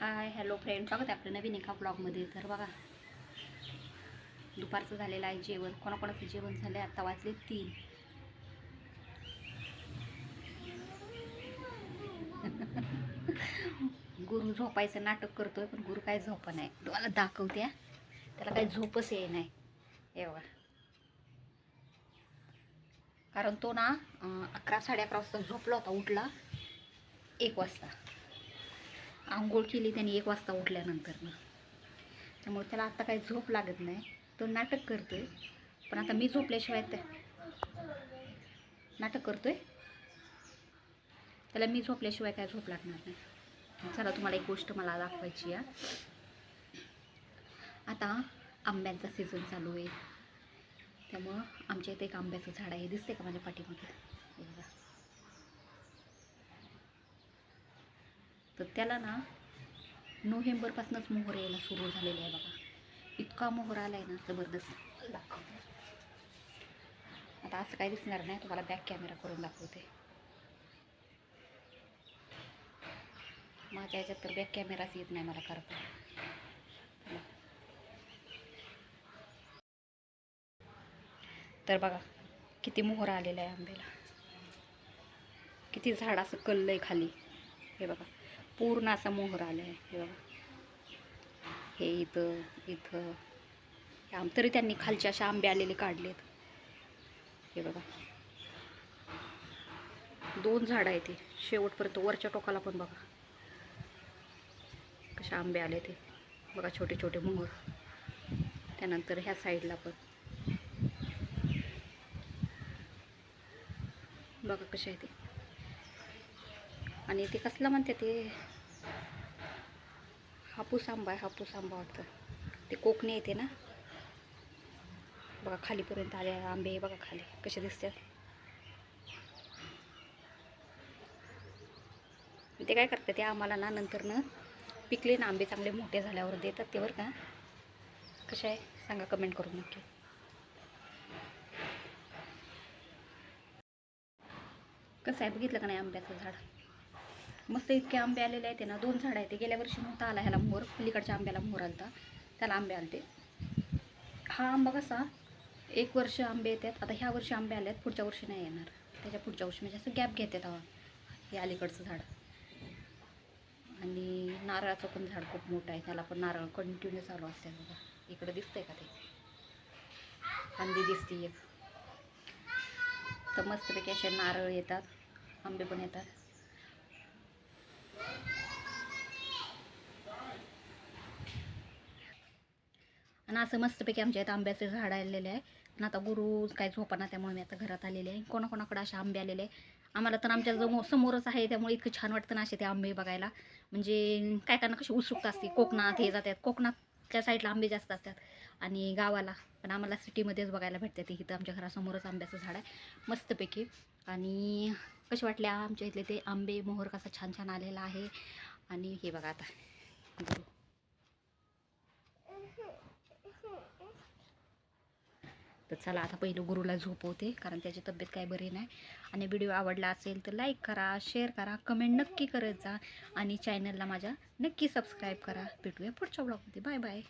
Hi hello friend स्वागत आहे आपलं नवीन एका ब्लॉगमध्ये तर बघा दुपारचं झालेलं आहे जेवण. कोणाकोणाचं जेवण झालं आहे आत्ता वाजले तीन. गुरु झोपायचं नाटक करतोय पण गुरु काय झोप नाही. तुम्हाला दाखवते त्याला काही झोपच ये नाही. हे बघा. कारण तो ना अकरा साडे अकरा वाजता झोपला होता उठला एक वाजता. आंघोळ केली त्याने एक वाजता उठल्यानंतर त्यामुळे त्याला आता काही झोप लागत नाही. तो नाटक करतोय. पण आता मी झोपल्याशिवाय त्या नाटक करतोय. त्याला मी झोपल्याशिवाय काय झोप लागणार नाही. चला तुम्हाला एक गोष्ट मला दाखवायची आहे. आता आंब्यांचा सीझन चालू आहे. त्यामुळं आमच्या इथे एक आंब्याचं झाड आहे. दिसते का माझ्या पाठीमागे हे बघा तर त्याला ना नोव्हेंबरपासूनच मोहर यायला सुरू झालेला आहे बघा. इतका मोहर आला आहे ना जबरदस्त. दाखवते आता असं काही दिसणार नाही तुम्हाला बॅक कॅमेरा करून दाखवते. माझ्या ह्याच्यात तर बॅक कॅमेराच येत नाही मला करता तर. बघा किती मोहर आलेला आहे आंब्याला. किती झाड असं कललं आहे खाली. हे बघा. पूर्ण असा मोहर आला आहे हे बघा. हे इथं इथं. आम तरी त्यांनी खालचे असे आंबे आलेले काढलेत. हे बघा. दोन झाडं आहेत ते शेवटपर्यंत वरच्या टोकाला पण बघा. कसे आंबे आले ते बघा छोटे छोटे मोहर. त्यानंतर ह्या साईडला पण. बघा कसे आहे ते आणि ते कसलं म्हणते ते? हापूस आंबा आहे हापूस आंबा वाटतं. ते कोकणी येते ना? बघा खालीपर्यंत आले आंबे बघा खाली कसे दिसतात. ते काय करतात ते आम्हाला ना नंतर ना पिकले ना आंबे चांगले मोठे झाल्यावर देतात ते बरं का. कसे आहे? सांगा कमेंट करून नक्की. कसं आहे? बघितलं का नाही आंब्याचं झाड? मस्त इतके आंबे आलेले आहेत ना दोन झाडं आहेत. ते गेल्या वर्षी नव्हता आला ह्याला मोहर पलीकडच्या आंब्याला मोहर आलता. त्याला आंबे आलते. हा आंबा कसा एक वर्ष आंबे येतात. आता ह्या वर्षी आंबे आले आहेत पुढच्या वर्षी नाही येणार. त्याच्या पुढच्या वर्षी म्हणजे असं गॅप घेतात हवा. हे अलीकडचं झाड. आणि नारळाचं पण झाड खूप मोठं आहे. त्याला पण नारळ कंटिन्यू चालू असते बघा. इकडं दिसतंय का ते? अंदी दिसते एक तर मस्तपैकी असे नारळ येतात आंबे पण येतात. आणि असं मस्तपैकी आमच्या इथं आंब्याचे झाड आलेले आहे. आणि आता गुरु काय झोपाना त्यामुळे मी आता घरात आलेले आहे. कोणाकोणाकडे असे आंबे आलेले आहे आम्हाला तर आमच्या जमो समोरच आहे त्यामुळे इतकं छान वाटतं ना असे ते आंबे बघायला. म्हणजे काय काय ना कशी उत्सुकता असते. कोकणात हे जातात. कोकणातच्या साईडला आंबे जास्त असतात. आणि गावाला. पण आम्हाला सिटीमध्येच बघायला भेटते ते इथं आमच्या घरासमोरच आंब्याचं झाड आहे. मस्तपैकी. आणि कसे वाटले आमच्या इथले ते आंबे? मोहर कसा छान छान आलेला आहे. आणि हे बघा आता. तर चला आता पहिलं गुरुला झोपवते कारण त्याची तब्येत काय बरी नाही. आणि व्हिडिओ आवडला असेल तर लाईक करा शेअर करा कमेंट नक्की करत जा. आणि चॅनलला माझ्या नक्की सबस्क्राईब करा. भेटूया पुढच्या ब्लॉगमध्ये बाय बाय